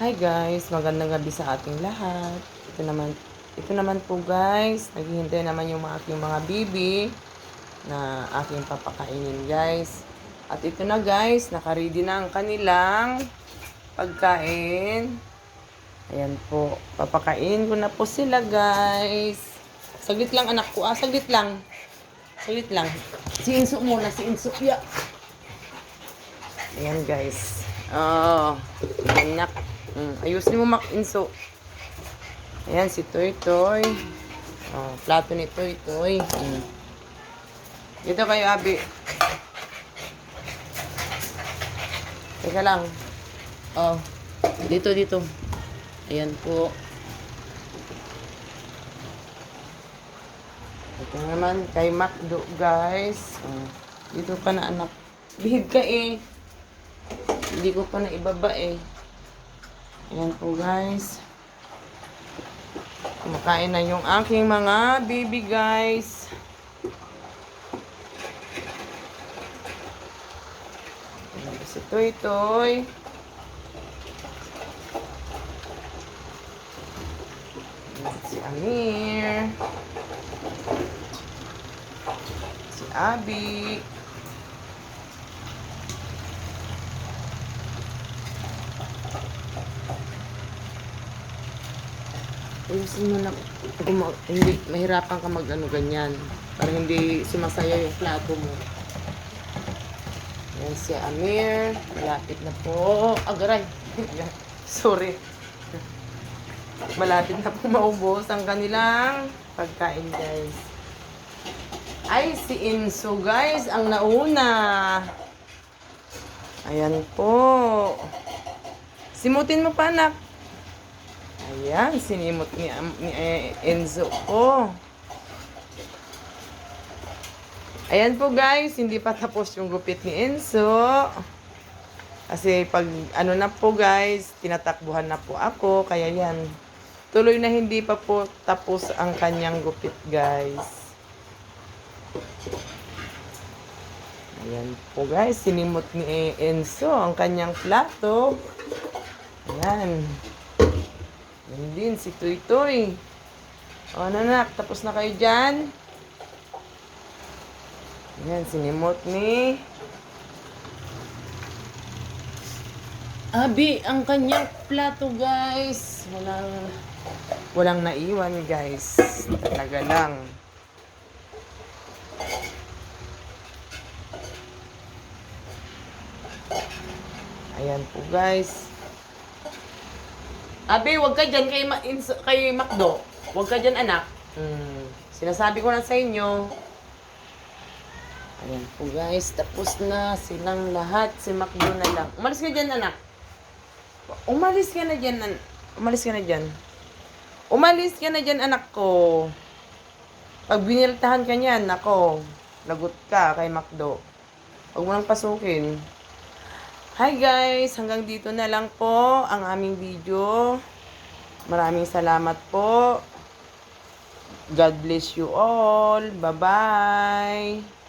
Hi guys, magandang gabi sa ating lahat. Ito naman, ito naman po guys, naghihintay naman yung mga aking mga bibi na aking papakainin guys. At ito na guys, nakaready na ang kanilang pagkain. Ayan po, papakain ko na po sila guys. Saglit lang anak ko, ah, saglit lang. Saglit lang. Si Inso muna, si Inso. Yeah. Ayan guys. Oh, anak. Mm, ayusin mo mak Inso. Ayan si Toy Toy. Oh, plato ni Toy Toy. Mm. Dito kayo, Abi. Teka lang. Oh, dito, dito. Ayan po. Ito naman kay Macdo, guys. Oh, dito pa na anak. Bihig ka eh. Hindi ko pa na ibaba eh. Ayan po guys. Kumakain na yung aking mga baby guys. Ayan po si Toy Toy. Ayan si Amir. Si Abby. Ayusin mo na. Kung ma- hindi, mahirapan ka mag ano ganyan. Para hindi sumasaya yung plato mo. Yan si Amir. Malapit na po. Agaray. Sorry. Malapit na po maubos ang kanilang pagkain guys. Ay, si Inso guys, ang nauna. Ayan po. Simutin mo pa anak. Ayan, sinimot ni, Am- ni eh, Enzo ko. Ayan po guys, hindi pa tapos yung gupit ni Enzo. Kasi pag ano na po guys, tinatakbuhan na po ako. Kaya yan, tuloy na hindi pa po tapos ang kanyang gupit guys. Ayan po guys, sinimot ni Enzo ang kanyang plato. Ayan. Yan din, si Toy Toy. O, nanak, tapos na kayo dyan? Yan, sinimot ni... Abi, ang kanyang plato, guys. Walang... Walang naiwan, guys. Talaga lang. Ayan po, guys. Abi, wag ka dyan kay, Ma- ins- kay Macdo. Wag ka dyan, anak. Hmm. Sinasabi ko na sa inyo. Ayan po guys, tapos na silang lahat. Si Macdo na lang. Umalis ka dyan, anak. Umalis ka na dyan, an- Umalis ka na dyan. Umalis ka na dyan, anak ko. Pag biniltahan ka niyan, nako, lagot ka kay Macdo. Huwag mo nang pasukin. Hi guys! Hanggang dito na lang po ang aming video. Maraming salamat po. God bless you all. Bye-bye.